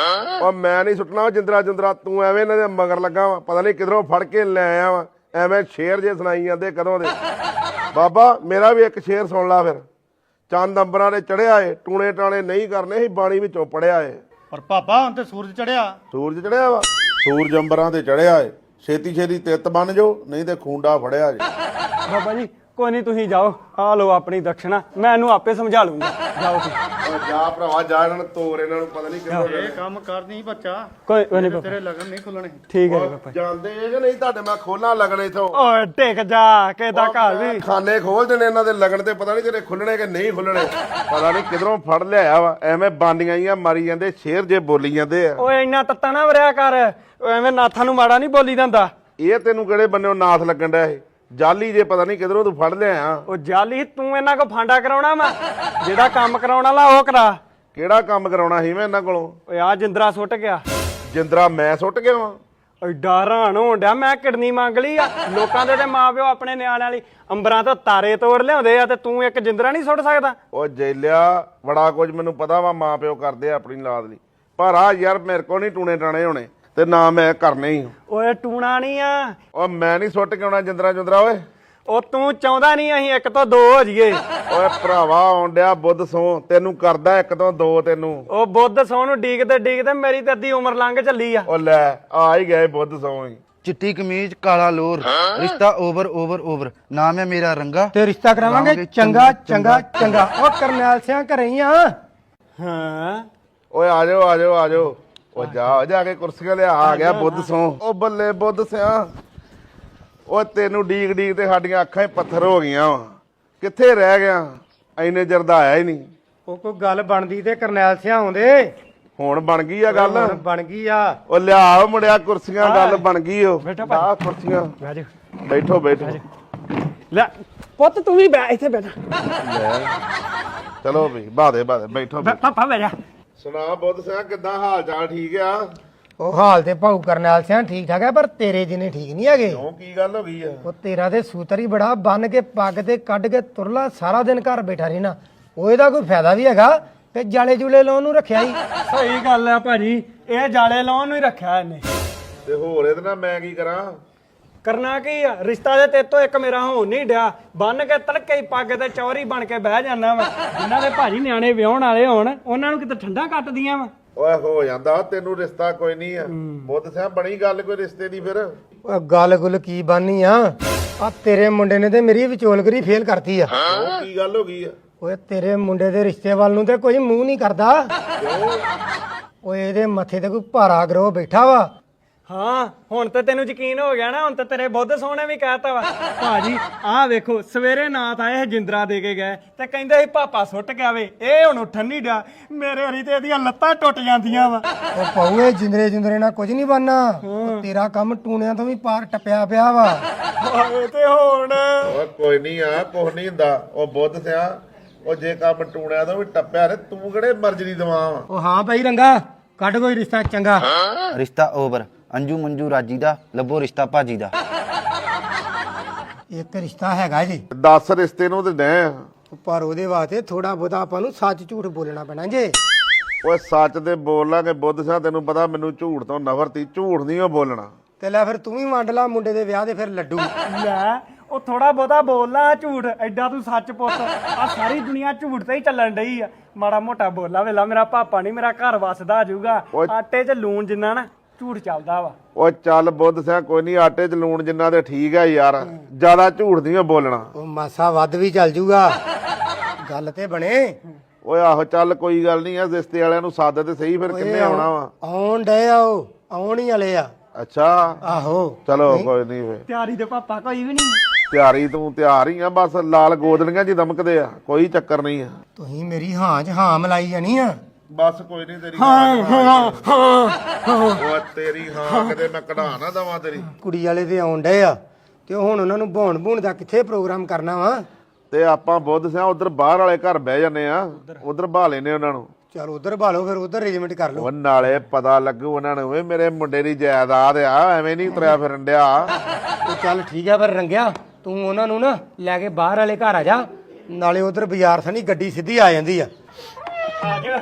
ਓ ਮੈਂ ਨਹੀਂ ਸੁੱਟਣਾ ਉਹ ਜਿੰਦਰਾ ਜਿੰਦਰਾ ਤੂੰ ਐਵੇਂ ਇਹਨਾਂ ਦੇ ਮਗਰ ਲੱਗਾ ਵਾ। ਪਤਾ ਨਹੀਂ ਕਿਧਰੋਂ ਫੜ ਕੇ ਲੈ ਆਇਆ ਵਾ। ਐਵੇਂ ਸ਼ੇਰ ਜੇ ਸੁਣਾਈ ਜਾਂਦੇ ਕਦੋਂ ਦੇ। ਬਾਬਾ ਮੇਰਾ ਵੀ ਇੱਕ ਸ਼ੇਰ ਸੁਣ ਲਾ ਫਿਰ। ਚੰਦ ਅੰਬਰਾਂ ਦੇ ਚੜਿਆ ਏ ਟੂਣੇ ਟਾਣੇ ਨਹੀਂ ਕਰਨੇ ਸੀ ਬਾਣੀ ਵਿੱਚੋਂ ਪੜਿਆ ਏ। ਪਰ ਪਾਪਾ ਹੁਣ ਤੇ ਸੂਰਜ ਚੜਿਆ। ਸੂਰਜ ਚੜਿਆ ਵਾ। ਸੂਰਜ ਅੰਬਰਾਂ ਤੇ ਚੜਿਆ ਏ। ਛੇਤੀ ਛੇਤੀ ਤਿੱਤ ਬਣ ਜਾਓ ਨਹੀਂ ਤੇ ਖੂੰਡਾ ਫੜਿਆ ਜੇ। ਬਾਬਾ ਜੀ ਕੋਈ ਨਹੀਂ ਤੁਸੀਂ ਜਾਓ। ਆ ਲਓ ਆਪਣੀ ਦਕਸ਼ਨਾ। ਮੈਂ ਇਹਨੂੰ ਆਪੇ ਸਮਝਾ ਲੂੰਗਾ। ਜਾਓ ਤੁਸੀਂ। ਓ ਜਾ ਭਰਾਵਾ ਜਾ ਇਹਨਾਂ ਨੂੰ ਤੋਰ ਇਹਨਾਂ ਨੂੰ ਪਤਾ ਨਹੀਂ ਕਿੱਥੋਂ ਇਹ ਕੰਮ ਕਰ ਨਹੀਂ ਬੱਚਾ। ਕੋਈ ਕੋਈ ਨਹੀਂ ਬਾਬਾ। ਤੇਰੇ ਲਗਨ ਨਹੀਂ ਖੁੱਲਣੇ। ਠੀਕ ਹੈ ਜੀ ਬਾਬਾ ਜਾਂਦੇ ਜੇ ਕਿ ਨਹੀਂ ਤੁਹਾਡੇ? ਮੈਂ ਖੋਲਾਂ ਲੱਗਣੇ ਇਥੋਂ। ਓਏ ਟਿਕ ਜਾ ਕਿਦਾ ਘਰ ਵੀ। ਖਾਨੇ ਖੋਲ ਦੇਣੇ ਇਹਨਾਂ ਦੇ ਲੱਗਣ ਤੇ ਪਤਾ ਨਹੀਂ ਤੇਰੇ ਖੁੱਲਣੇ ਕਿ ਨਹੀਂ ਖੁੱਲਣੇ। ਪਤਾ ਨਹੀਂ ਕਿਧਰੋਂ ਫੜ ਲਿਆਇਆ ਵਾ। ਐਵੇਂ ਬਾਂਡੀਆਂ ਜੀਆਂ ਮਾਰੀ ਜਾਂਦੇ ਸ਼ੇਰ ਜੇ ਬੋਲੀ ਜਾਂਦੇ ਆ। ਓਏ ਇੰਨਾ ਤੱਤਾ ਨਾ ਵਰਿਆ ਕਰ। ਓਏ ਐਵੇਂ ਨਾਥਾਂ ਨੂੰ ਮਾੜਾ ਨਹੀਂ ਬੋਲੀ ਜਾਂਦਾ। ਇਹ ਤੈਨੂੰ ਕਿਹੜੇ ਬੰਨਿਓ ਨਾਥ ਲੱਗਣ ਡਿਆ ਇਹ? ਜਾਲੀ ਜੇ ਪਤਾ ਨਹੀਂ ਕਿਧਰੋਂ ਤੂੰ ਫੜ ਲਿਆਇਆ ਉਹ ਜਾਲੀ ਤੂੰ ਇਹਨਾਂ ਕੋ ਫਾਂਡਾ ਕਰਾਉਣਾ ਵਾ। ਜਿਹੜਾ ਕੰਮ ਕਰਾਉਣ ਵਾਲਾ ਉਹ ਕਰਾ। ਕਿਹੜਾ ਕੰਮ ਕਰਾਉਣਾ ਸੀ ਮੈਂ ਇਹਨਾਂ ਕੋਲੋਂ? ਓਏ ਆ ਜਿੰਦਰਾ ਸੁੱਟ ਗਿਆ। ਜਿੰਦਰਾ ਮੈਂ ਸੁੱਟ ਗਿਆ ਵਾਂ। ਐਡਾ ਹੈਰਾਨ ਹੋਣ ਡਿਆ ਮੈਂ ਕਿਡਨੀ ਮੰਗ ਲਈ ਆ। ਲੋਕਾਂ ਦੇ ਤੇ ਮਾਪਿਓ ਆਪਣੇ ਨਿਆਣਿਆਂ ਲਈ ਅੰਬਰਾਂ ਤੋਂ ਤਾਰੇ ਤੋੜ ਲਿਆਉਂਦੇ ਆ ਤੇ ਤੂੰ ਇੱਕ ਜਿੰਦਰਾ ਨਹੀਂ ਸੁੱਟ ਸਕਦਾ। ਉਹ ਜੈਲਿਆ ਬੜਾ ਕੁਝ ਮੈਨੂੰ ਪਤਾ ਵਾ ਮਾਂ ਪਿਓ ਕਰਦੇ ਆ ਆਪਣੀ ਲਾਦ ਲਈ। ਪਰ ਆ ਯਾਰ ਮੇਰੇ ਕੋਲ ਨਹੀਂ ਟੂਣੇ ਟਾਣੇ ਹੋਣੇ। ਤੇ ਨਾ ਮੈਂ ਕਰਨੇ ਹੀ। ਓਏ ਟੂਣਾ ਨਹੀਂ ਆ। ਉਹ ਮੈਂ ਨਹੀਂ ਸੁੱਟ ਕੇ ਆਉਣਾ ਜਿੰਦਰਾ ਜੁੰਦਰਾ ਓਏ। ਉਹ ਤੂੰ ਚਾਹੁੰਦਾ ਨਹੀਂ ਅਸੀਂ ਇੱਕ ਤੋਂ ਦੋ ਹੋ ਜਾਈਏ। ਓਏ ਭਰਾਵਾ ਆਉਣ ਡਿਆ ਬੁੱਧ ਸੋ ਤੈਨੂੰ ਕਰਦਾ ਇੱਕ ਤੋਂ ਦੋ ਤੈਨੂੰ। ਉਹ ਬੁੱਧ ਸੌ ਨੂੰ ਡੀਕਦੇ ਡੀਕਦੇ ਮੇਰੀ ਤੇ ਅੱਧੀ ਉਮਰ ਲੰਘ ਚੱਲੀ ਆ। ਉਹ ਲੈ ਆ ਹੀ ਗਏ ਬੁੱਧ ਸੋ ਹੀ। ਚਿੱਟੀ ਕਮੀਜ਼ ਕਾਲਾ ਲੋਰ ਰਿਸ਼ਤਾ ਓਵਰ ਓਵਰ ਓਵਰ ਨਾਮ ਹੈ ਮੇਰਾ ਰੰਗਾ। ਤੇ ਰਿਸ਼ਤਾ ਕਰਾਵਾਂਗੇ? ਚੰਗਾ ਚੰਗਾ ਚੰਗਾ ਉਹ ਕਰਨੈਲ ਸਿਆਂ ਘਰੇ ਹੀ ਆ। ਹਾਂ ਓਏ ਆ ਜਾਓ ਆ ਜਾਓ ਆ ਜਾਓ। ਉਹ ਜਾ ਜਾ ਕੇ ਕੁਰਸੀਆਂ ਲਿਆ ਆ ਗਿਆ ਬੁੱਧ ਸੋ। ਉਹ ਬੱਲੇ ਬੁੱਧ ਸਿਆ। ਓਏ ਤੈਨੂੰ ਡੀਕ ਡੀਕ ਤੇ ਸਾਡੀਆਂ ਅੱਖਾਂ 'ਚ ਪੱਥਰ ਹੋ ਗਈਆਂ ਵਾ। ਕਿੱਥੇ ਰਹਿ ਗਿਆ? ਐਨੇ ਚਿਰ ਦਾ ਆਇਆ ਹੀ ਨਹੀਂ। ਉਹ ਕੋਈ ਗੱਲ ਬਣਦੀ ਤੇ ਕਰਨੈਲ ਸਿਆਂ ਆਉਂਦੇ। ਹੁਣ ਬਣ ਗਈ ਆ ਗੱਲ। ਹੁਣ ਬਣ ਗਈ ਆ। ਉਹ ਲਿਆ ਮੁੰਡਿਆ ਕੁਰਸੀਆਂ ਗੱਲ ਬਣ ਗਈ ਓ। ਬੈਠੋ ਭਾਈ। ਕੁਰਸੀਆਂ। ਬਹਿ ਜਾ ਬੈਠੋ ਬੈਠੋ। ਲੈ ਪੁੱਤ ਤੂੰ ਵੀ ਬੈ ਇੱਥੇ ਬੈਠ। ਚਲੋ ਵੀ ਬਾਦੇ ਬਾਦੇ ਬੈਠੋ ਬੈਠੋ। ਪਾਪਾ ਬਹਿ ਜਾ। ਸੁਣਾ ਬੁੱਧ ਸਿੰਘ ਕਿੱਦਾਂ ਹਾਲ ਚਾਲ ਠੀਕ ਆ? ਉਹ ਹਾਲ ਤੇ ਭਾਊ ਕਰਨੈਲ ਸਿਆਂ ਠੀਕ ਠਾਕ ਆ ਪਰ ਤੇਰੇ ਜਿਨੇ ਠੀਕ ਨਹੀਂ ਹੈਗੇ। ਕਿਉਂ ਕੀ ਗੱਲ ਹੋ ਗਈ ਆ? ਉਹ ਤੇਰਾ ਤੇ ਸੂਤਰ ਹੀ ਬੜਾ ਬੰਨ ਕੇ ਪੱਗ ਤੇ ਕੱਢ ਕੇ ਤੁਰਲਾ ਸਾਰਾ ਦਿਨ ਘਰ ਬੈਠਾ ਰਹਿਣਾ। ਉਹ ਇਹਦਾ ਕੋਈ ਫਾਇਦਾ ਵੀ ਹੈਗਾ? ਤੇ ਜਾਲੇ ਜੂਲੇ ਲਾਉਣ ਨੂੰ ਰੱਖਿਆ ਹੀ। ਸਹੀ ਗੱਲ ਆ ਭਾਜੀ ਇਹ ਜਾਲੇ ਲਾਉਣ ਨੂੰ ਹੀ ਰੱਖਿਆ ਇਹਨੇ। ਤੇ ਹੋਰ ਇਹਦੇ ਨਾਲ ਮੈਂ ਕੀ ਕਰਾਂ? ਕਰਨਾ ਕੀ ਆ? ਰਿਸ਼ਤਾ ਦੇ ਤੇਤੋਂ ਇੱਕ ਮੇਰਾ ਹੋਣ ਨਹੀਂ ਡਿਆ ਬੰਨ ਕੇ ਤੜਕੇ ਹੀ ਪੱਗ ਤੇ ਚੌਰੀ ਬਣ ਕੇ ਬਹਿ ਜਾਣਾ ਵਾ। ਜਿਨ੍ਹਾਂ ਦੇ ਭਾਜੀ ਨਿਆਣੇ ਵਿਆਹਣ ਵਾਲੇ ਹੋਣ ਉਹਨਾਂ ਨੂੰ ਕਿਤੇ ਠੰਡਾ ਕੱਟਦੀਆਂ ਵਾ। ਓਏ ਹੋ ਜਾਂਦਾ ਤੈਨੂੰ ਰਿਸ਼ਤਾ ਕੋਈ ਨਹੀਂ ਆ। ਬੁੱਧ ਸਿੰਘ ਬਣੀ ਗੱਲ ਕੋਈ ਰਿਸ਼ਤੇ ਦੀ ਫਿਰ? ਉਹ ਗੱਲ ਗੁੱਲ ਕੀ ਬਾਨੀ ਆ? ਆ ਤੇਰੇ ਮੁੰਡੇ ਨੇ ਤੇ ਮੇਰੀ ਵਿਚੋਲਗਰੀ ਫੇਲ ਕਰਤੀ ਆ। ਉਹ ਕੀ ਗੱਲ ਹੋ ਗਈ ਆ? ਓਏ ਤੇਰੇ ਮੁੰਡੇ ਦੇ ਰਿਸ਼ਤੇ ਵੱਲ ਨੂੰ ਤੇ ਕੋਈ ਮੂੰਹ ਨਹੀਂ ਕਰਦਾ। ਓਏ ਇਹਦੇ ਮੱਥੇ ਤੇ ਕੋਈ ਭਾਰਾ ਗਰੋ ਬੈਠਾ ਵਾ। ਹਾਂ ਹੁਣ ਤੇ ਤੈਨੂੰ ਯਕੀਨ ਹੋ ਗਿਆ ਨਾ ਹੁਣ ਤੇ ਤੇਰੇ ਬੁੱਧ ਸੋਹਣੇ ਵੀ ਕਹਿਤਾ ਵਾ। ਭਾਜੀ ਆਹ ਵੇਖੋ ਸਵੇਰੇ ਨਾਥ ਆਏ ਇਹ ਜਿੰਦਰਾ ਦੇ ਕੇ ਗਏ ਤੇ ਕਹਿੰਦੇ ਸੀ ਪਾਪਾ ਸੁੱਟ ਗਿਆ ਵੇ ਇਹ ਹੁਣ ਉੱਠਣ ਨਹੀਂ ਡਿਆ। ਮੇਰੇ ਹਰੀ ਤੇ ਇਹਦੀਆਂ ਲੱਤਾਂ ਟੁੱਟ ਜਾਂਦੀਆਂ ਵਾ। ਉਹ ਪਊਏ ਜਿੰਦਰੇ ਜਿੰਦਰੇ ਨਾਲ ਕੁਝ ਨਹੀਂ ਬਣਨਾ। ਉਹ ਤੇਰਾ ਕੰਮ ਟੂਣਿਆਂ ਤੋਂ ਵੀ ਪਾਰ ਟੱਪਿਆ ਪਿਆ ਵਾ। ਹਾਏ ਤੇ ਹੁਣ? ਓਏ ਕੋਈ ਨਹੀਂ ਆ ਕੁਛ ਨਹੀਂ ਹੁੰਦਾ। ਉਹ ਬੁੱਧ ਸਿਆ ਉਹ ਜੇ ਕੰਮ ਟੂਣਿਆ ਤਾਂ ਵੀ ਟੱਪਿਆ ਰੇ ਤੂੰ ਕਿਹੜੇ ਮਰਜ਼ੀ ਦਵਾ ਵਾ? ਉਹ ਹਾਂ ਭਾਈ ਰੰਗਾ ਕੱਢ ਕੋਈ ਰਿਸ਼ਤਾ ਚੰਗਾ। ਰਿਸ਼ਤਾ ਓਵਰ ਅੰਜੂ ਮੰਜੂ ਰਾਜੀ ਦਾ ਲੱਭੋ ਰਿਸ਼ਤਾ ਭਾਜੀ ਦਾ। ਇੱਕ ਰਿਸ਼ਤਾ ਹੈਗਾ ਜੀ। ਦੱਸ ਰਿਸ਼ਤੇ ਨੂੰ ਤੇ ਡੈ। ਪਰ ਉਹਦੇ ਵਾਸਤੇ ਥੋੜਾ ਬਹੁਤਾ ਆਪਾਂ ਨੂੰ ਸੱਚ ਝੂਠ ਬੋਲਣਾ ਪੈਣਾ ਜੇ। ਓਏ ਸੱਚ ਤੇ ਬੋਲ ਲਾਂਗੇ ਬੁੱਧ ਸਿਆ ਤੈਨੂੰ ਪਤਾ ਮੈਨੂੰ ਝੂਠ ਤੋਂ ਨਫ਼ਰਤੀ ਝੂਠ ਨਹੀਂ ਉਹ ਬੋਲਣਾ। ਤੇ ਲੈ ਫਿਰ ਤੂੰ ਵੀ ਵੰਡ ਲਾ ਮੁੰਡੇ ਦੇ ਵਿਆਹ ਦੇ ਫਿਰ ਲੱਡੂ। ਲੈ ਉਹ ਥੋੜਾ ਬਹੁਤਾ ਬੋਲਣਾ ਝੂਠ ਐਡਾ ਤੂੰ ਸੱਚ ਪੁੱਤ। ਆ ਸਾਰੀ ਦੁਨੀਆ ਝੂਠ ਤੇ ਹੀ ਚੱਲਣ ਡਈ ਆ। ਮਾੜਾ ਮੋਟਾ ਬੋਲਾ ਵੇਲਾ ਮੇਰਾ ਪਾਪਾ ਨਹੀਂ ਮੇਰਾ ਘਰ ਵਸਦਾ ਆ ਜਾਊਗਾ। ਓਏ। ਆਟੇ 'ਚ ਲੂਣ ਜਿੰਨਾ ਨਾ। ਝੂਠ ਚੱਲਦਾ ਵਾ। ਓਏ ਚੱਲ ਬੁੱਧ ਸਿਆ ਕੋਈ ਨਹੀਂ ਆਟੇ 'ਚ ਲੂਣ ਜਿੰਨਾ ਤੇ ਠੀਕ ਆ ਯਾਰ। ਜ਼ਿਆਦਾ ਝੂਠ ਨਹੀਂ ਬੋਲਣਾ। ਉਹ ਮਾਸਾ ਵੱਧ ਵੀ ਚੱਲ ਜੂਗਾ। ਗੱਲ ਤੇ ਬਣੇ। ਓਏ ਆਹੋ ਚੱਲ ਕੋਈ ਗੱਲ ਨਹੀਂ ਆ ਰਿਸ਼ਤੇ ਵਾਲਿਆਂ ਨੂੰ ਸੱਦ ਤੇ ਸਹੀ ਫਿਰ ਕਿੰਨੇ ਆਉਣਾ ਵਾ। ਆਉਣ ਡੇ ਆ ਉਹ ਆਉਣ ਹੀ ਵਾਲੇ ਆ। ਅੱਛਾ। ਆਹੋ। ਚਲੋ ਕੋਈ ਨਹੀਂ ਫੇ ਤਿਆਰੀ ਦੇ ਪਾਪਾ ਕੋਈ ਵੀ ਨਹੀਂ ਤਿਆਰੀ ਤੂੰ ਤਿਆਰ ਹੀ ਆ ਬਸ ਲਾਲ ਗੋਦੜੀਆਂ ਜੀ ਦਮਕਦੇ ਆ ਕੋਈ ਚੱਕਰ ਨਹੀਂ ਆ। ਤੁਸੀਂ ਮੇਰੀ ਹਾਂ 'ਚ ਹਾਂ ਮਲਾਈ ਜਾਣੀ ਆ। ਬਸ ਕੋਈ ਨਹੀਂ ਤੇਰੀ ਹਾਂ ਹਾਂ ਹਾਂ ਉਹ ਤੇਰੀ ਹਾਂ ਕਿਤੇ ਮੈਂ ਕਢਾ ਨਾ ਦਵਾਂ ਤੇਰੀ। ਕੁੜੀ ਵਾਲੇ ਤੇ ਆਉਣ ਡੇ ਆ ਤੇ ਹੁਣ ਉਹਨਾਂ ਨੂੰ ਭੌਣ ਭੂਣ ਦਾ ਕਿੱਥੇ ਪ੍ਰੋਗਰਾਮ ਕਰਨਾ ਵਾ? ਤੇ ਆਪਾਂ ਬੁੱਧ ਸਿਆ ਉਧਰ ਬਾਹਰ ਵਾਲੇ ਘਰ ਬਹਿ ਜੰਨੇ ਆ ਉਧਰ ਬਹਾ ਲੈਨੇ ਉਹਨਾਂ ਨੂੰ। ਚਲ ਉਧਰ ਭਾਲੋ ਫਿਰ ਉਧਰ ਅਰੇਂਜਮੈਂਟ ਕਰ ਲਓ। ਉਹ ਨਾਲੇ ਪਤਾ ਲੱਗੂ ਉਹਨਾਂ ਨੂੰ ਵੀ ਮੇਰੇ ਮੁੰਡੇ ਦੀ ਜਾਇਦਾਦ ਆ ਐਵੇਂ ਨਹੀਂ ਤੁਰਿਆ ਫਿਰਨ ਡਿਆ। ਉਹ ਚੱਲ ਠੀਕ ਆ ਫਿਰ ਰੰਗਿਆ ਤੂੰ ਉਹਨਾਂ ਨੂੰ ਨਾ ਲੈ ਕੇ ਬਾਹਰ ਵਾਲੇ ਘਰ ਆ ਜਾ ਨਾਲੇ ਉਧਰ ਬਾਜ਼ਾਰ ਸਣੀ ਗੱਡੀ ਸਿੱਧੀ ਆ ਜਾਂਦੀ ਆ। ਆ ਜਾ।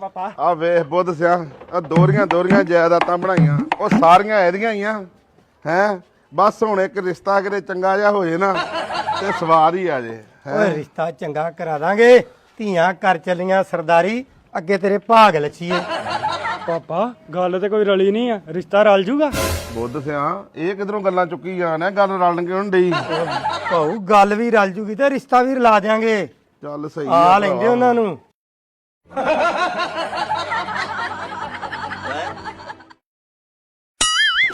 ਪਾਪਾ। ਆ ਵੇਖ ਬੁੱਧ ਸਿਆ ਆ ਦੋਰੀਆਂ ਦੋਰੀਆਂ ਜਾਇਦਾਦਾਂ ਬਣਾਈਆਂ। ਉਹ ਸਾਰੀਆਂ ਇਹਦੀਆਂ ਹੀ ਆ ਹੈ? ਬਸ ਹੁਣ ਇੱਕ ਰਿਸ਼ਤਾ ਕਿਤੇ ਚੰਗਾ ਜਿਹਾ ਹੋ ਜੇ ਨਾ ਤੇ ਸਵਾਦ ਹੀ ਆ ਜੇ ਓਏ ਰਿਸ਼ਤਾ ਚੰਗਾ ਕਰਾ ਦਾਂਗੇ। ਧੀਆਂ ਕਰ ਚੱਲੀਆਂ ਸਰਦਾਰੀ ਅੱਗੇ ਤੇਰੇ ਭਾਗ ਲੱਛੀਏ। ਪਾਪਾ ਗੱਲ ਤੇ ਕੋਈ ਰਲੀ ਨਹੀਂ ਆ ਰਿਸ਼ਤਾ ਰਲ ਜੂਗਾ? ਬੁੱਧ ਸਿਆ ਇਹ ਕਿਧਰੋਂ ਗੱਲਾਂ ਚੁੱਕੀ ਜਾਣਾ ਗੱਲ ਰਲਣ ਕਿਉਂ ਨੀ ਡਈ? ਭਾਊ ਗੱਲ ਵੀ ਰਲ ਜੂਗੀ ਤੇ ਰਿਸ਼ਤਾ ਵੀ ਰਲਾ ਦਿਆਂਗੇ। ਚੱਲ ਸਹੀ ਆ ਲੈਂਦੇ ਉਹਨਾਂ ਨੂੰ।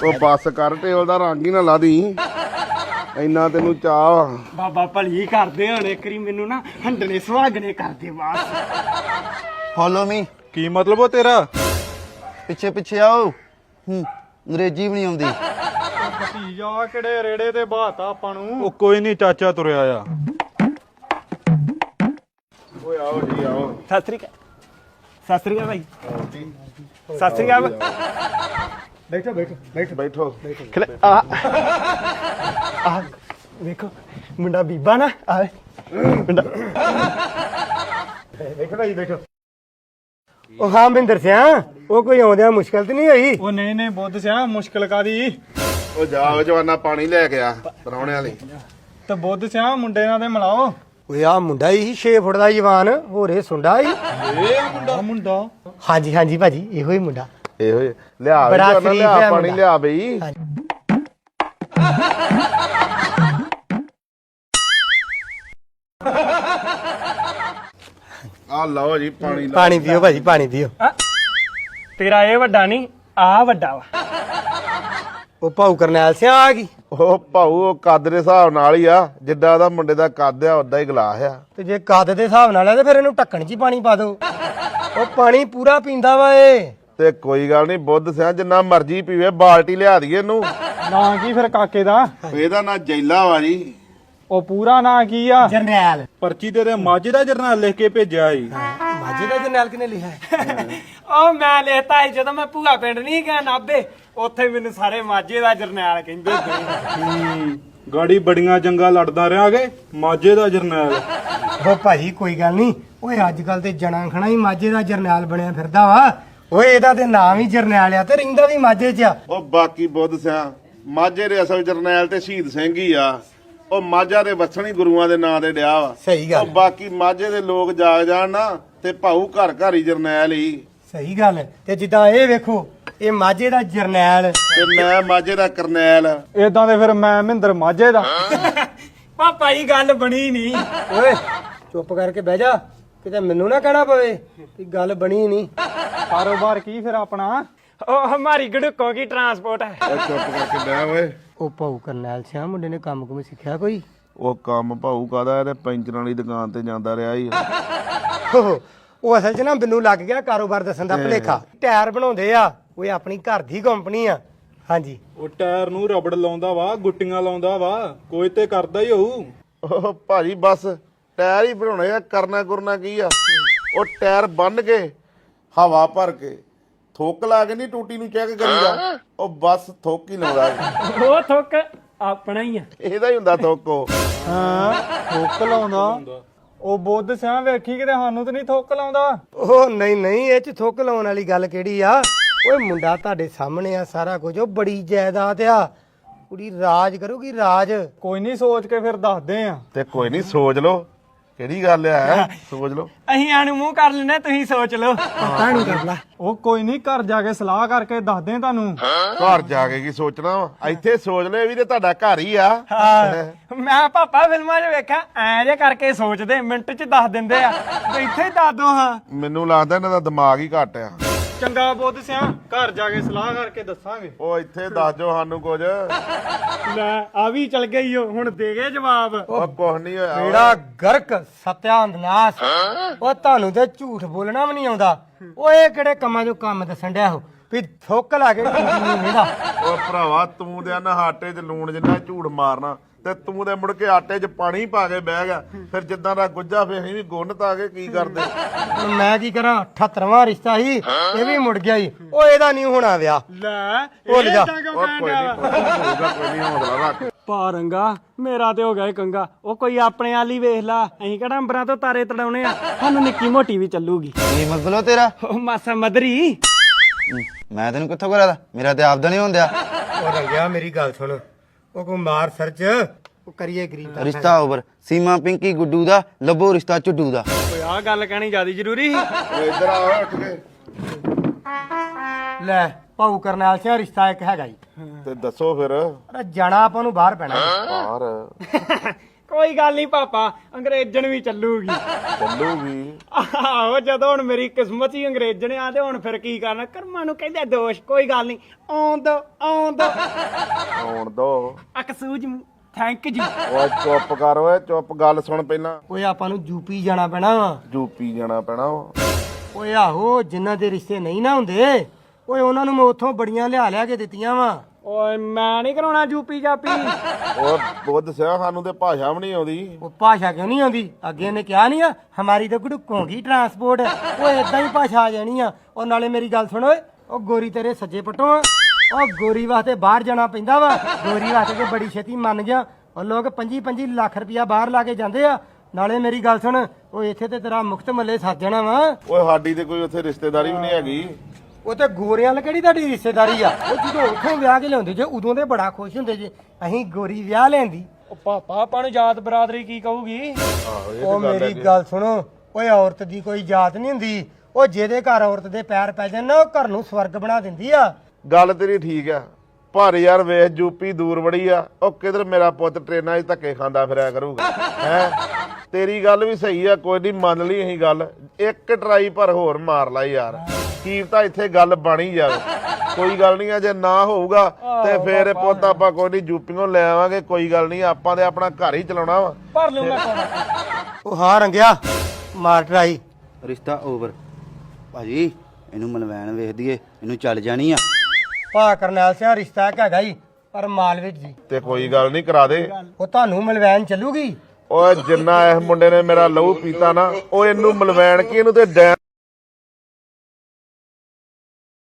ਉਹ ਬੱਸ ਕਰ ਟੇਲ ਦਾ ਰੰਗ ਹੀ ਨਾ ਲਾ ਦੀ। ਇੰਨਾ ਤੈਨੂੰ ਚਾਹ ਵਾ ਬਾਬਾ ਭਲੀ ਕਰਦੇ ਹੁਣ ਇੱਕ ਵਾਰੀ ਮੈਨੂੰ ਨਾ ਹੰਡਣੇ ਸੁਹਾਗਣੇ ਕਰਦੇ ਬਾਸ। ਫੋਲੋ ਮੀ ਕੀ ਮਤਲਬ ਉਹ ਤੇਰਾ? ਪਿੱਛੇ ਪਿੱਛੇ ਆਓ। ਹੂੰ ਅੰਗਰੇਜ਼ੀ ਵੀ ਨਹੀਂ ਆਉਂਦੀ। ਭਤੀਜਾ ਕਿਹੜੇ ਰੇੜੇ ਤੇ ਬਾਤਾ ਆਪਾਂ ਨੂੰ? ਉਹ ਕੋਈ ਨਹੀਂ ਚਾਚਾ ਤੁਰਿਆ ਆ। ਓਏ ਆਓ ਜੀ ਆਓ। ਸਤਿ ਸ੍ਰੀ ਅਕਾਲ। ਸਤਿ ਸ੍ਰੀ ਅਕਾਲ ਭਾਈ। ਸਤਿ ਸ੍ਰੀ ਅਕਾਲ। ਬੈਠੋ ਬੈਠੋ ਬੈਠੋ। ਬੈਠੋ। ਖਲੇ- ਆ। ਆ ਵੇਖੋ ਮੁੰਡਾ ਬੀਬਾ ਨਾ ਆ। ਮੁੰਡਾ। ਬੈਠੋ ਭਾਈ ਬੈਠੋ। ਉਹ ਹਾਂ ਬਿੰਦਰ ਸਿਆ ਉਹ ਕੋਈ ਆਉਂਦਿਆਂ ਮੁਸ਼ਕਲ ਤੇ ਨਹੀਂ ਹੋਈ? ਉਹ ਨਹੀਂ ਨਹੀਂ ਬੁੱਧ ਸਿਆ ਮੁਸ਼ਕਲ ਕਾਦੀ ਉਹ ਜਾ ਉਹ ਜਵਾਨਾ ਪਾਣੀ ਲੈ ਕੇ ਆ ਪਰੌਣਿਆਂ ਲਈ ਤੇ ਬੁੱਧ ਸਿਆ ਮੁੰਡੇ ਨਾਲ ਤੇ ਮਿਲਾਓ। ਓਏ ਆ ਮੁੰਡਾ ਹੀ 6 ਫੁੱਟ ਦਾ ਜਵਾਨ ਹੋਰੇ ਸੁੰਡਾ ਹੀ। ਇਹ ਮੁੰਡਾ ਮੁੰਡਾ। ਹਾਂਜੀ ਹਾਂਜੀ ਭਾਜੀ ਇਹੋ ਹੀ ਮੁੰਡਾ। ਇਹੋ ਹੀ ਲਿਆ ਵੀ ਬੜਾ ਸ਼ਰੀਫ ਲਿਆ ਹੈ ਪਾਣੀ ਮੁੰਡਾ। ਲਿਆ ਬਈ। ਆ ਲਓ ਜੀ ਪਾਣੀ ਲਓ ਪਾਣੀ ਪੀਓ ਭਾਜੀ ਪਾਣੀ ਪੀਓ। ਤੇਰਾ ਇਹ ਵੱਡਾ ਨਹੀਂ ਆ ਵੱਡਾ ਵਾ। ਉਹ ਭਾਊ ਕਰਨੈਲ ਸਿਆ ਆ ਗਈ। ਉਹ ਭਾਊ ਉਹ ਕੱਦ ਦੇ ਹਿਸਾਬ ਨਾਲ ਹੀ ਆ। ਜਿੱਦਾਂ ਉਹਦਾ ਮੁੰਡੇ ਦਾ ਕੱਦ ਆ ਉਦਾਂ ਹੀ ਗਲਾਸ ਆ। ਤੇ ਜੇ ਕੱਦ ਦੇ ਹਿਸਾਬ ਨਾਲ ਆ ਤੇ ਫਿਰ ਇਹਨੂੰ ਢੱਕਣ 'ਚ ਹੀ ਪਾਣੀ ਪਾ ਦਿਓ। ਉਹ ਪਾਣੀ ਪੂਰਾ ਪੀਂਦਾ ਵਾ ਏ ਤੇ ਕੋਈ ਗੱਲ ਨਹੀਂ ਬੁੱਧ ਸਿਆ ਜਿੰਨਾ ਮਰਜ਼ੀ ਪੀਵੇ ਬਾਲਟੀ ਲਿਆ ਦਈਏ ਇਹਨੂੰ। ਨਾਂ ਕੀ ਫਿਰ ਕਾਕੇ ਦਾ? ਇਹਦਾ ਨਾਂ ਜੈਲਾ ਵਾ ਜੀ। ਉਹ ਪੂਰਾ ਨਾਂ ਕੀ ਆ? ਜਰਨੈਲ। ਪਰਚੀ ਤੇ ਤੇ ਮਾਝੇ ਦਾ ਜਰਨਲ ਲਿਖ ਕੇ ਭੇਜਿਆ ਈ ਮਾਝੇ ਦਾ ਜਰਨੈਲ ਕਿਨੇ ਲਿਖਿਆ? ਹੈ। ਉਹ ਮੈਂ ਲੈਤਾ ਸੀ ਜਦੋਂ ਮੈਂ ਭੂਆ ਪਿੰਡ ਨਹੀਂ ਗਿਆ ਨਾਬੇ ਉੱਥੇ ਮੈਨੂੰ ਸਾਰੇ ਮਾਝੇ ਦਾ ਜਰਨੈਲ ਕਹਿੰਦੇ ਸੀ। ਗਾੜੀ ਬੜੀਆਂ ਜੰਗਾਂ ਲੜਦਾ ਰਿਹਾਗੇ ਮਾਝੇ ਦਾ ਜਰਨੈਲ। ਉਹ ਭਾਜੀ ਕੋਈ ਗੱਲ ਨਹੀਂ। ਓਏ ਅੱਜ ਕੱਲ ਤੇ ਜਣਾ ਖਣਾ ਹੀ ਮਾਝੇ ਦਾ ਜਰਨੈਲ ਬਣਿਆ ਫਿਰਦਾ ਵਾ। ਓਏ ਇਹਦਾ ਤੇ ਨਾਮ ਹੀ ਜਰਨੈਲ ਆ ਤੇ ਰਹਿੰਦਾ ਵੀ ਮਾਝੇ 'ਚ ਆ। ਉਹ ਬਾਕੀ ਬੁੱਧ ਸਿਆ ਮਾਝੇ ਦੇ ਅਸਲ ਜਰਨੈਲ ਤੇ ਸ਼ਹੀਦ ਸਿੰਘ ਹੀ ਆ। ਉਹ ਮਾਝਾ ਦੇ ਵਸਣੀ ਗੁਰੂਆਂ ਦੇ ਨਾਂ ਤੇ ਡਿਆ ਵਾ। ਸਹੀ ਉਹ ਗੱਲ ਬਾਕੀ ਮਾਝੇ ਦੇ ਲੋਕ ਜਾਗ ਜਾਣ ਨਾ ਤੇ ਭਾਊ ਘਰ ਘਰ ਹੀ ਜਰਨੈਲ ਹੀ। ਸਹੀ ਗੱਲ। ਤੇ ਜਿੱਦਾਂ ਇਹ ਵੇਖੋ ਇਹ ਮਾਝੇ ਦਾ ਜਰਨੈਲ। ਤੇ ਮੈਂ ਮਾਝੇ ਦਾ ਕਰਨੈਲ। ਇਦਾਂ ਦੇ ਫਿਰ ਮੈਂ ਮਹਿੰਦਰ ਮਾਝੇ ਦਾ। ਪਾਪਾ ਇਹ ਗੱਲ ਬਣੀ ਨਹੀਂ। ਓਏ। ਚੁੱਪ ਕਰਕੇ ਬਹਿ ਜਾ। ਕਿਤੇ ਮੈਨੂੰ ਨਾ ਕਹਿਣਾ ਪਵੇ ਕਿ ਗੱਲ ਬਣੀ ਨਹੀਂ। ਕਾਰੋਬਾਰ ਕੀ ਫਿਰ ਆਪਣਾ? ਉਹ ਹਮਾਰੀ ਗੜੁਕੋਂ ਕੀ ਟਰਾਂਸਪੋਰਟ ਹੈ। ਉਹ ਚੁੱਪ ਕਰਕੇ ਬਹਿ ਓਏ। ਉਹ ਭਾਊ ਕਰਨੈਲ ਸਿਆ ਮੁੰਡੇ ਨੇ ਕੰਮ ਕੁਮ ਸਿੱਖਿਆ ਕੋਈ? ਉਹ ਕੰਮ ਭਾਊ ਕਾਦਾ ਇਹਦੇ ਪੈਂਚਰਾਂ ਵਾਲੀ ਦੁਕਾਨ ਤੇ ਜਾਂਦਾ ਰਿਹਾ ਹੀ। ਉਹ ਅਸਲ 'ਚ ਨਾ ਮੈਨੂੰ ਲੱਗ ਗਿਆ ਕਾਰੋਬਾਰ ਦੱਸਣ ਦਾ ਭਲੇਖਾ। ਟਾਇਰ ਬਣਾਉਂਦੇ ਆ ਓਏ ਆਪਣੀ ਘਰ ਦੀ ਕੰਪਨੀ ਆ। ਹਾਂਜੀ। ਉਹ ਟਾਇਰ ਨੂੰ ਰਬੜ ਲਾਉਂਦਾ ਵਾ ਗੁੱਟੀਆਂ ਲਾਉਂਦਾ ਵਾ ਕੋਈ ਤੇ ਕਰਦਾ ਹੀ ਹੋਊ। ਉਹ ਭਾਜੀ ਬਸ। ਟਾਇਰ ਹੀ ਬਣਾਉਣੇ ਆ ਕਰਨਾ ਕਰਨਾ ਕੀ ਆ? ਉਹ ਟਾਇਰ ਬੰਨ ਕੇ ਹਵਾ ਭਰ ਕੇ ਥੁੱਕ ਲਾ ਕੇ ਨਹੀਂ ਟੂਟੀ ਨੂੰ ਚੈੱਕ ਕਰੀਦਾ ਉਹ ਬਸ ਥੁੱਕ ਹੀ ਲਾਉਂਦਾ ਉਹ ਥੁੱਕ ਆਪਣਾ ਹੀ ਆ। ਇਹਦਾ ਹੀ ਹੁੰਦਾ ਥੁੱਕ ਉਹ। ਹਾਂ ਥੁੱਕ ਲਾਉਂਦਾ। ਉਹ ਬੁੱਧ ਸਿਆਂ ਵੇਖੀ ਕਿਤੇ ਸਾਨੂੰ ਤੇ ਨਹੀਂ ਥੁੱਕ ਲਾਉਂਦਾ। ਉਹ ਨਹੀਂ ਨਹੀਂ ਇਹ ਚ ਥੁੱਕ ਲਾਉਣ ਵਾਲੀ ਗੱਲ ਕਿਹੜੀ ਆ? ਓਏ ਮੁੰਡਾ ਤੁਹਾਡੇ ਸਾਹਮਣੇ ਆ ਸਾਰਾ ਕੁਝ। ਉਹ ਬੜੀ ਜਾਇਦਾਦ ਆ। ਕੁੜੀ ਰਾਜ ਕਰੂਗੀ ਰਾਜ। ਕੋਈ ਨਹੀਂ ਸੋਚ ਕੇ ਫਿਰ ਦੱਸਦੇ ਆ। ਤੇ ਕੋਈ ਨਹੀਂ ਸੋਚ ਲਓ। ਕਿਹੜੀ ਗੱਲ ਆ? ਸੋਚ ਲਓ। ਅਸੀਂ ਆਨੂੰ ਮੂੰਹ ਕਰ ਲੈਨੇ ਤੁਸੀਂ ਸੋਚ ਲਓ। ਪਤਾ ਨਹੀਂ ਕਰਲਾ ਉਹ ਕੋਈ ਨਹੀਂ ਘਰ ਜਾ ਕੇ ਸਲਾਹ ਕਰਕੇ ਦੱਸਦੇ ਤੁਹਾਨੂੰ। ਘਰ ਜਾ ਕੇ ਕੀ ਸੋਚਣਾ ਵਾ? ਇੱਥੇ ਸੋਚ ਲਓ ਇਹ ਵੀ ਤੇ ਤੁਹਾਡਾ ਘਰ ਹੀ ਆ। ਮੈਂ ਪਾਪਾ ਫਿਲਮਾਂ 'ਚ ਵੇਖਿਆ ਐ ਜੇ ਕਰਕੇ ਸੋਚਦੇ ਮਿੰਟ 'ਚ ਦੱਸ ਦਿੰਦੇ ਆ। ਤੇ ਇੱਥੇ ਹੀ ਦੱਸ ਦੋ ਹਾਂ। ਮੈਨੂੰ ਲੱਗਦਾ ਇਹਨਾਂ ਦਾ ਦਿਮਾਗ ਹੀ ਘੱਟ ਆ। ਚੰਗਾ ਬੁੱਧ ਸਿਆਂ ਘਰ ਜਾ ਕੇ ਸਲਾਹ ਕਰਕੇ ਦੱਸਾਂਗੇ। ਉਹ ਇੱਥੇ ਦੱਸ ਜੋ ਸਾਨੂੰ ਕੁਝ। ਲੈ ਆ ਵੀ ਚਲ ਗਈ ਓ ਹੁਣ ਦੇ ਗਏ ਜਵਾਬ। ਉਹ ਕੁਝ ਨਹੀਂ ਹੋਇਆ ਬੇੜਾ ਗਰਕ ਸਤਿਆਨਾਸ਼। ਉਹ ਤੁਹਾਨੂੰ ਤੇ ਝੂਠ ਬੋਲਣਾ ਵੀ ਨਹੀਂ ਆਉਂਦਾ। ਓਏ ਕਿਹੜੇ ਕੰਮਾਂ ਚੋਂ ਕੰਮ ਦੱਸਣ ਡਿਆ ਹੋ ਵੀ ਥੁੱਕ ਲਾ ਕੇ ਟੂਟੀ ਨਹੀਂ ਵੇਂਦਾ ਓ ਭਰਾਵਾ ਤੂੰ ਦੇ ਨਾ ਆਟੇ 'ਚ ਲੂਣ ਜਿੰਨਾ ਝੂੜ ਮਾਰਨਾ। ਤੇ ਤੂੰ ਦੇ ਮੁੜ ਕੇ ਆਟੇ 'ਚ ਪਾਣੀ ਪਾ ਕੇ ਬਹਿ ਗਿਆ। ਫਿਰ ਜਿੱਦਾਂ ਦਾ ਗੁੱਜਾ ਫੇ ਅਸੀਂ ਵੀ ਗੁੰਨ ਤਾ ਕੇ ਕੀ ਕਰਦੇ? ਹੁਣ ਮੈਂ ਕੀ ਕਰਾਂ? 78ਵਾਂ ਰਿਸ਼ਤਾ ਸੀ ਇਹ ਵੀ ਮੁੜ ਗਿਆ ਸੀ ਉਹ ਇਹਦਾ ਨਹੀਂ ਹੋਣਾ ਵਿਆਹ ਲੈ ਭੁੱਲ ਜਾ। ਏਦਾਂ ਕਿਉਂ ਉਹ ਕਹਿਣ ਕੋਈ ਡਿਆ ਨਹੀਂ ਵਾ? ਹੋਊਗਾ ਕੋਈ ਨਹੀਂ ਹੌਸਲਾ ਰੱਖ। ਪਾ ਰੰਗਾ ਮੇਰਾ ਤੇ ਹੋ ਗਿਆ ਈ ਕੰਗਾ। ਉਹ ਕੋਈ ਆਪਣੇ ਵਾਲੀ ਵੇਖ ਲਾ ਅਸੀਂ ਕਿਹੜਾ ਅੰਬਰਾਂ ਤੋਂ ਤਾਰੇ ਤੜਾਉਣੇ ਆ? ਸਾਨੂੰ ਨਿੱਕੀ ਮੋਟੀ ਵੀ ਚੱਲੂਗੀ। ਕੀ ਮਤਲਬ ਤੇਰਾ? ਉਹ ਮਾਸਾ ਮਦਰੀ। ਮੈਂ ਤੈਨੂੰ ਕਿੱਥੋਂ ਕਰਾਦਾ ਮੇਰਾ ਤੇ ਆਪਦਾ ਨਹੀਂ ਹੁੰਦਿਆ ਉਹ ਰੰਗਿਆ ਮੇਰੀ ਗੱਲ ਸੁਣ। ਉਹ ਕੋ ਮਾਰ ਸਰਚ ਉਹ ਕਰੀਏ ਗਰੀਬ ਦਾ ਰਿਸ਼ਤਾ ਓਵਰ ਸੀਮਾ ਪਿੰਕੀ ਗੁੱਡੂ ਦਾ ਲੱਭੋ ਰਿਸ਼ਤਾ ਚੁੱਡੂ ਦਾ। ਓਏ ਆ ਗੱਲ ਕਹਿਣੀ ਜ਼ਿਆਦਾ ਜ਼ਰੂਰੀ ਇੱਧਰ ਆ ਉੱਠ ਕੇ। ਲੈ ਭਾਊ ਕਰਨੈਲ ਸਿੰਘ ਰਿਸ਼ਤਾ ਇੱਕ ਹੈਗਾ ਜੀ। ਤੇ ਦੱਸੋ ਫਿਰ। ਅਰੇ ਜਾਣਾ ਆਪਾਂ ਨੂੰ ਬਾਹਰ ਪੈਣਾ। ਬਾਹਰ। ਕੋਈ ਗੱਲ ਨਹੀਂ ਪਾਪਾ ਅੰਗਰੇਜ਼ਣ ਵੀ ਚੱਲੂਗੀ। ਚੱਲੂਗੀ। ਆਹੋ ਜਦੋਂ ਹੁਣ ਮੇਰੀ ਕਿਸਮਤ ਹੀ ਅੰਗਰੇਜ਼ਣ ਆ ਤੇ ਹੁਣ ਫਿਰ ਕੀ ਕਰਨਾ? ਕਰਮਾਂ ਨੂੰ ਕਹਿੰਦੇ ਦੋਸ਼ ਕੋਈ ਗੱਲ ਨਹੀਂ। ਆਉਣ ਦੋ ਆਉਣ ਦੋ। ਆਉਣ ਦੋ। Excuse thank you. ਓਏ ਚੁੱਪ ਕਰ ਓਏ ਚੁੱਪ ਗੱਲ ਸੁਣ ਪਹਿਲਾਂ। ਓਏ ਆਪਾਂ ਨੂੰ ਯੂਪੀ ਜਾਣਾ ਪੈਣਾ ਵਾ। ਯੂਪੀ ਜਾਣਾ ਪੈਣਾ ਵਾ। ਓਏ ਆਹੋ ਜਿਨ੍ਹਾਂ ਦੇ ਰਿਸ਼ਤੇ ਨਹੀਂ ਨਾ ਹੁੰਦੇ ਓਏ ਉਹਨਾਂ ਨੂੰ ਮੈਂ ਉੱਥੋਂ ਬੜੀਆਂ ਲਿਆ ਲਿਆ ਕੇ ਦਿੱਤੀਆਂ ਵਾ। ਓਏ ਮੈਂ ਨਹੀਂ ਕਰਾਉਣਾ ਯੂਪੀ ਜਾਪੀ। ਓ ਬੁੱਧ ਸਿਆ ਸਾਨੂੰ ਤੇ ਭਾਸ਼ਾ ਵੀ ਨਹੀਂ ਆਉਂਦੀ। ਉਹ ਭਾਸ਼ਾ ਕਿਉਂ ਨਹੀਂ ਆਉਂਦੀ? ਅੱਗੇ ਨੇ ਕਿਹਾ ਨਹੀਂ ਆ ਹਮਾਰੀ ਤਾਂ ਗੁੜਕੋਂਗੀ ਟਰਾਂਸਪੋਰਟ ਓਏ ਇਦਾਂ ਹੀ ਭਾਸ਼ਾ ਆ ਜਾਣੀ ਆ। ਉਹ ਨਾਲੇ ਮੇਰੀ ਗੱਲ ਸੁਣ ਓਏ ਉਹ ਗੋਰੀ ਤੇਰੇ ਸੱਜੇ ਪਟੋਂ ਆ। ਉਹ ਗੋਰੀ ਵਾਸਤੇ ਬਾਹਰ ਜਾਣਾ ਪੈਂਦਾ ਵਾ। ਗੋਰੀ ਵਾਸਤੇ ਤੇ ਬੜੀ ਛੇਤੀ ਮੰਨ ਗਿਆ ਉਹ ਲੋਕ 25 25 ਲੱਖ ਰੁਪਇਆ ਬਾਹਰ ਲਾ ਕੇ ਜਾਂਦੇ ਆ। ਨਾਲੇ ਮੇਰੀ ਗੱਲ ਸੁਣ ਉਹ ਇੱਥੇ ਤੇ ਤੇਰਾ ਮੁਕਤ ਮੱਲੇ ਸੱਜ ਜਾਣਾ ਵਾ। ਓਏ ਸਾਡੀ ਤੇ ਕੋਈ ਉੱਥੇ ਰਿਸ਼ਤੇਦਾਰੀ ਵੀ ਨਹੀਂ ਹੈਗੀ। ਉਹ ਤੇ ਗੋਰਿਆਂ ਨਾਲ ਕਿਹੜੀ ਤੁਹਾਡੀ ਰਿਸ਼ਤੇਦਾਰੀ ਆ? ਉਹ ਜਦੋਂ ਉੱਥੋਂ ਵਿਆਹ ਕੇ ਲਿਆਉਂਦੇ ਜੇ ਉਦੋਂ ਦੇ ਬੜਾ ਖੁਸ਼ ਹੁੰਦੇ ਜੇ ਅਸੀਂ ਗੋਰੀ ਵਿਆਹ ਲੈਂਦੀ। ਉਹ ਪਾਪਾ ਆਪਾਂ ਨੂੰ ਜਾਤ ਬਰਾਦਰੀ ਕੀ ਕਹੂਗੀ? ਉਹ ਮੇਰੀ ਗੱਲ ਸੁਣੋ ਓਏ ਔਰਤ ਦੀ ਕੋਈ ਜਾਤ ਨਹੀਂ ਹੁੰਦੀ। ਉਹ ਜਿਹਦੇ ਘਰ ਔਰਤ ਦੇ ਪੈਰ ਪੈ ਜਾਣ ਨਾ ਉਹ ਘਰ ਨੂੰ ਸਵਰਗ ਬਣਾ ਦਿੰਦੀ ਆ। ਗੱਲ ਤੇਰੀ ਠੀਕ ਆ। ਪਰ ਯਾਰ ਵੇਖ ਯੂਪੀ ਦੂਰ ਬੜੀ ਆ। ਉਹ ਕਿਧਰ ਮੇਰਾ ਪੁੱਤ ਟ੍ਰੇਨਾਂ 'ਚ ਧੱਕੇ ਖਾਂਦਾ ਫਿਰਿਆ ਕਰੂਗਾ। ਹੈ? ਤੇਰੀ ਗੱਲ ਵੀ ਸਹੀ ਆ ਕੋਈ ਨਹੀਂ ਮੰਨ ਲਈ ਅਸੀਂ ਗੱਲ। ਇੱਕ ਟਰਾਈ ਪਰ ਹੋਰ ਮਾਰ ਲਾ ਯਾਰ। ਕੀ ਤਾਂ ਇੱਥੇ ਗੱਲ ਬਣੀ ਜਾਵੇ। ਕੋਈ ਗੱਲ ਨਹੀਂ ਆ ਜੇ ਨਾ ਹੋਊਗਾ ਤੇ ਫੇਰ ਇਹ ਪੁੱਤ ਆਪਾਂ ਕੋਈ ਨਹੀਂ ਯੂਪੀੋਂ ਲੈ ਆਵਾਂਗੇ ਕੋਈ ਗੱਲ ਨਹੀਂ ਆਪਾਂ ਤੇ ਆਪਣਾ ਘਰ ਹੀ ਚਲਾਉਣਾ ਵਾ। ਭਰ ਲੂ ਮੈਂ ਉਹ ਹਾਂ ਰੰਗਿਆ ਮਾਰ ਟਰਾਈ ਰਿਸ਼ਤਾ ਓਵਰ ਭਾਜੀ ਇਹਨੂੰ ਮਲਵੈਣ ਵੇਖ ਦਈਏ ਇਹਨੂੰ ਚੱਲ ਜਾਣੀ ਆ। ਭਾ ਕਰਨੈਲ ਸਿੰਘ ਰਿਸ਼ਤਾ ਇੱਕ ਹੈਗਾ ਹੀ ਪਰ ਮਾਲਵੇਟ ਜੀ। ਤੇ ਕੋਈ ਗੱਲ ਨਹੀਂ ਕਰਾ ਦੇ। ਉਹ ਤੁਹਾਨੂੰ ਮਲਵੈਨ ਚੱਲੂਗੀ। ਓਏ ਜਿੰਨਾ ਇਸ ਮੁੰਡੇ ਨੇ ਮੇਰਾ ਲਹੂ ਪੀਤਾ ਨਾ ਉਹ ਇਹਨੂੰ ਮਲਵੈਣ ਕੇ ਇਹਨੂੰ ਤੇ ਡੈਮ